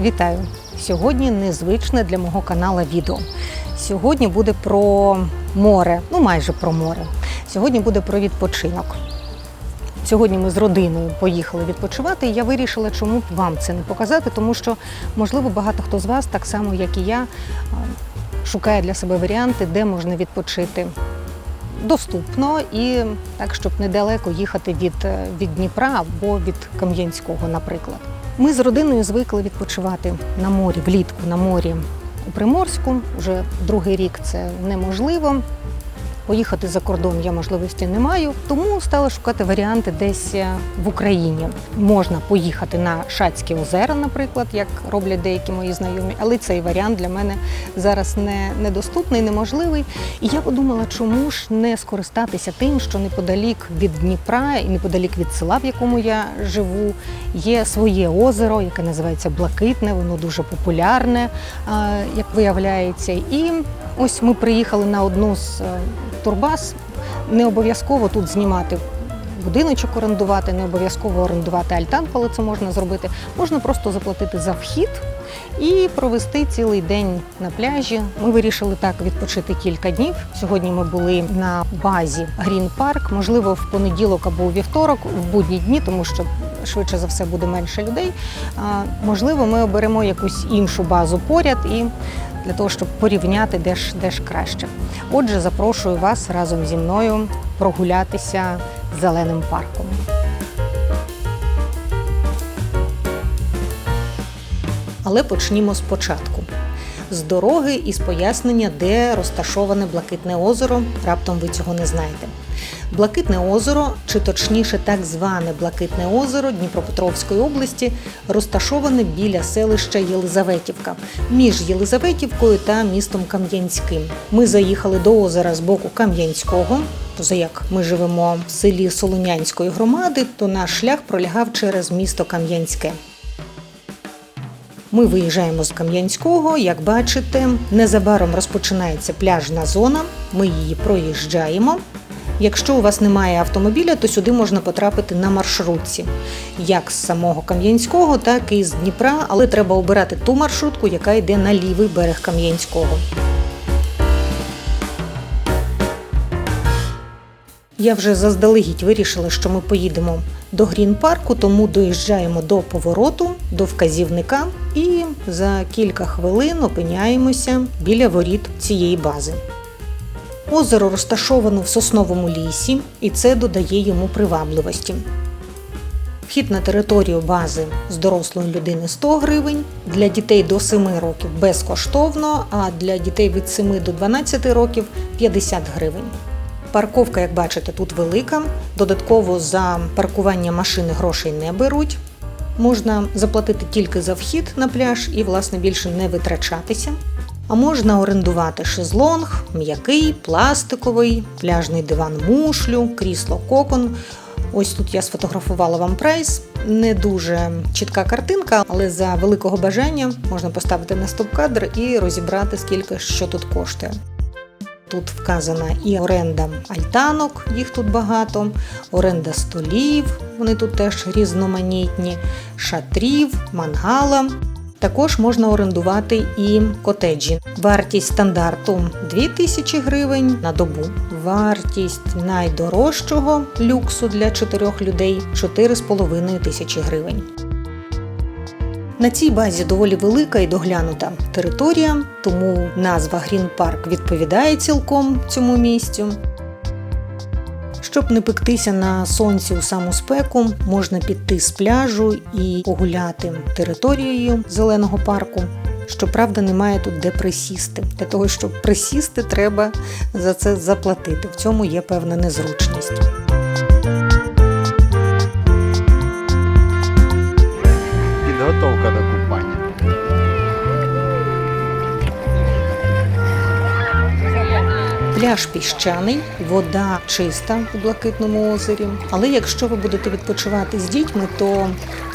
Вітаю! Сьогодні незвичне для мого канала відео. Сьогодні буде про море, ну майже про море. Сьогодні буде про відпочинок. Сьогодні ми з родиною поїхали відпочивати, і я вирішила, чому б вам це не показати, тому що, можливо, багато хто з вас, так само як і я, шукає для себе варіанти, де можна відпочити доступно і так, щоб недалеко їхати від, е, від Дніпра або від Кам'янського, наприклад. Ми з родиною звикли відпочивати на морі, влітку на морі у Приморську. Вже другий рік це неможливо. Поїхати за кордон я можливості не маю, тому стала шукати варіанти десь е, в Україні. Можна поїхати на Шацькі озера, наприклад, як роблять деякі мої знайомі, але цей варіант для мене зараз не, недоступний, неможливий. І я подумала, чому ж не скористатися тим, що неподалік від Дніпра і неподалік від села, в якому я живу, є своє озеро, яке називається Блакитне, воно дуже популярне, як виявляється. І ось ми приїхали на одну з е, турбаз. Не обов'язково тут знімати будиночок орендувати, не обов'язково орендувати альтанку, але це можна зробити. Можна просто заплатити за вхід і провести цілий день на пляжі. Ми вирішили так відпочити кілька днів. Сьогодні ми були на базі Грін Парк, можливо, в понеділок або у вівторок, в будні дні, тому що швидше за все буде менше людей. Можливо, ми оберемо якусь іншу базу поряд і для того, щоб порівняти, де ж, де ж краще. Отже, запрошую вас разом зі мною прогулятися зеленим парком. Але почнімо спочатку. З дороги і з пояснення, де розташоване Блакитне озеро. Раптом ви цього не знаєте. Блакитне озеро, чи точніше так зване Блакитне озеро Дніпропетровської області, розташоване біля селища Єлизаветівка між Єлизаветівкою та містом Кам'янським. Ми заїхали до озера з боку Кам'янського. Поза як ми живемо в селі Солонянської громади, то наш шлях пролягав через місто Кам'янське. Ми виїжджаємо з Кам'янського. Як бачите, незабаром розпочинається пляжна зона. Ми її проїжджаємо. Якщо у вас немає автомобіля, то сюди можна потрапити на маршрутці, як з самого Кам'янського, так і з Дніпра, але треба обирати ту маршрутку, яка йде на лівий берег Кам'янського. Я вже заздалегідь вирішила, що ми поїдемо до Грін-парку, тому доїжджаємо до повороту, до вказівника і за кілька хвилин опиняємося біля воріт цієї бази. Озеро розташовано в сосновому лісі, і це додає йому привабливості. Вхід на територію бази з дорослої людини 100 гривень, для дітей до 7 років безкоштовно, а для дітей від 7 до 12 років 50 гривень. Парковка, як бачите, тут велика. Додатково за паркування машини грошей не беруть. Можна заплатити тільки за вхід на пляж і, власне, більше не витрачатися. А можна орендувати шезлонг, м'який, пластиковий, пляжний диван мушлю, крісло кокон. Ось тут я сфотографувала вам прайс. Не дуже чітка картинка, але за великого бажання можна поставити на стоп-кадр і розібрати, скільки що тут коштує. Тут вказана і оренда альтанок, їх тут багато, оренда столів, вони тут теж різноманітні, шатрів, мангала. Також можна орендувати і котеджі. Вартість стандарту 2000 гривень на добу. Вартість найдорожчого люксу для чотирьох людей 4,5 тисячі гривень. На цій базі доволі велика і доглянута територія, тому назва Грін Парк відповідає цілком цьому місцю. Щоб не пектися на сонці у саму спеку, можна піти з пляжу і погуляти територією зеленого парку. Щоправда, немає тут де присісти. Для того, щоб присісти, треба за це заплатити. В цьому є певна незручність. Пляж піщаний, вода чиста у блакитному озері. Але якщо ви будете відпочивати з дітьми, то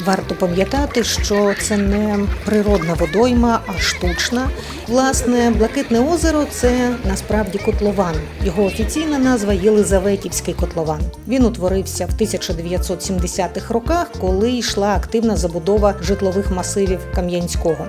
варто пам'ятати, що це не природна водойма, а штучна. Власне, блакитне озеро це насправді котлован. Його офіційна назва Єлизаветівський котлован. Він утворився в 1970-х роках, коли йшла активна забудова житлових масивів Кам'янського.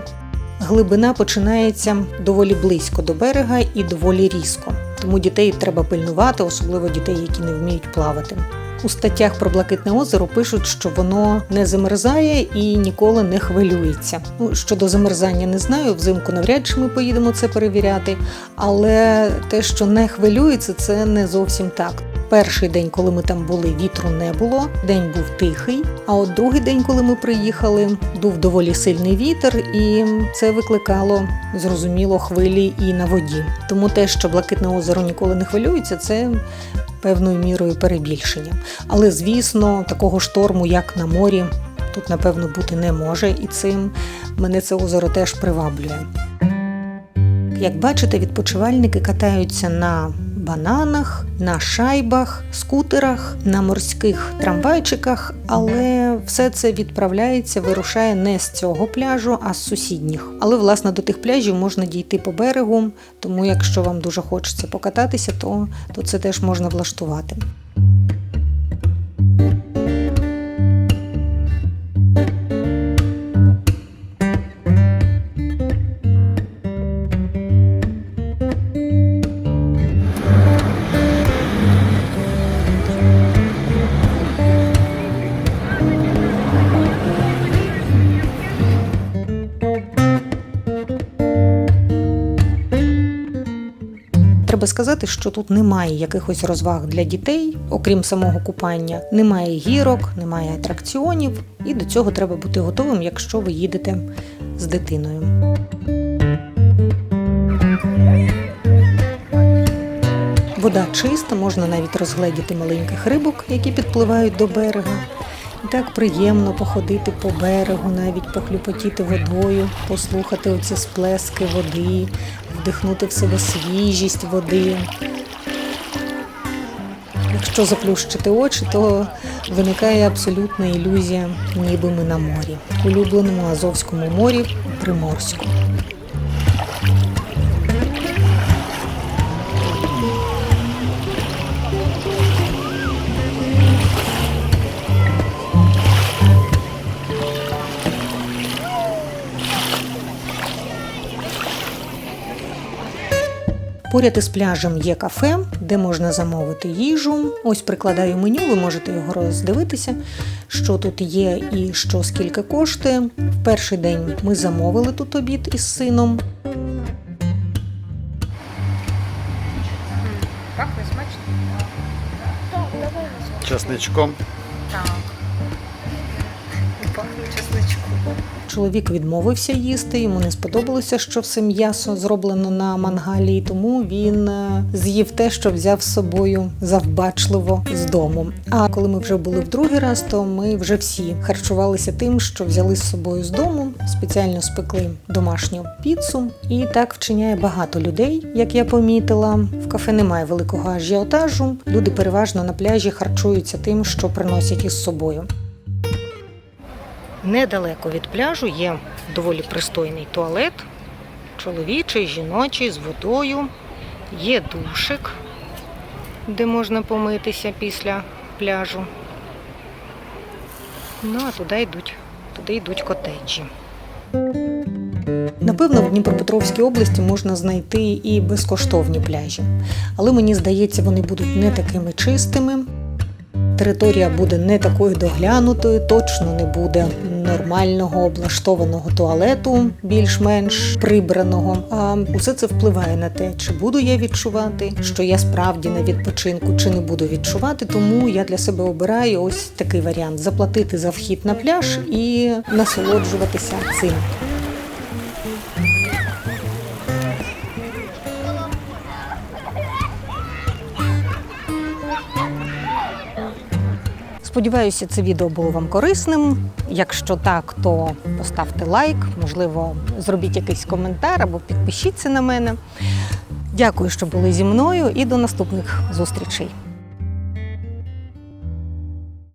Глибина починається доволі близько до берега і доволі різко. Тому дітей треба пильнувати, особливо дітей, які не вміють плавати. У статтях про Блакитне озеро пишуть, що воно не замерзає і ніколи не хвилюється. Ну, щодо замерзання не знаю, взимку навряд чи ми поїдемо це перевіряти, але те, що не хвилюється, це не зовсім так. Перший день, коли ми там були, вітру не було. День був тихий. А от другий день, коли ми приїхали, дув доволі сильний вітер, і це викликало зрозуміло хвилі і на воді. Тому те, що блакитне озеро ніколи не хвилюється, це певною мірою перебільшення. Але звісно, такого шторму, як на морі, тут напевно бути не може, і цим мене це озеро теж приваблює. Як бачите, відпочивальники катаються на бананах, на шайбах, скутерах, на морських трамвайчиках, але все це відправляється, вирушає не з цього пляжу, а з сусідніх. Але власне до тих пляжів можна дійти по берегу, тому якщо вам дуже хочеться покататися, то, то це теж можна влаштувати. Сказати, що тут немає якихось розваг для дітей, окрім самого купання. Немає гірок, немає атракціонів, і до цього треба бути готовим, якщо ви їдете з дитиною. Вода чиста, можна навіть розгледіти маленьких рибок, які підпливають до берега. Так приємно походити по берегу, навіть похлюпотіти водою, послухати оці сплески води, вдихнути в себе свіжість води. Якщо заплющити очі, то виникає абсолютна ілюзія, ніби ми на морі, улюбленому Азовському морі Приморську. Поряд із пляжем є кафе, де можна замовити їжу. Ось прикладаю меню, ви можете його роздивитися, що тут є і що скільки коштує. В перший день ми замовили тут обід із сином. Пахне смачно? Часничком. Так. Пахне чесничком. Чоловік відмовився їсти, йому не сподобалося, що все м'ясо зроблено на мангалі, тому він е, з'їв те, що взяв з собою завбачливо з дому. А коли ми вже були в другий раз, то ми вже всі харчувалися тим, що взяли з собою з дому, спеціально спекли домашню піцу. І так вчиняє багато людей, як я помітила. В кафе немає великого ажіотажу. Люди переважно на пляжі харчуються тим, що приносять із собою. Недалеко від пляжу є доволі пристойний туалет, чоловічий, жіночий з водою. Є душик, де можна помитися після пляжу. Ну а туди йдуть, туди йдуть котеджі. Напевно, в Дніпропетровській області можна знайти і безкоштовні пляжі, але мені здається, вони будуть не такими чистими. Територія буде не такою доглянутою, точно не буде нормального облаштованого туалету, більш-менш прибраного. А усе це впливає на те, чи буду я відчувати, що я справді на відпочинку, чи не буду відчувати. Тому я для себе обираю ось такий варіант: заплатити за вхід на пляж і насолоджуватися цим. Сподіваюся, це відео було вам корисним. Якщо так, то поставте лайк, можливо, зробіть якийсь коментар або підпишіться на мене. Дякую, що були зі мною, і до наступних зустрічей.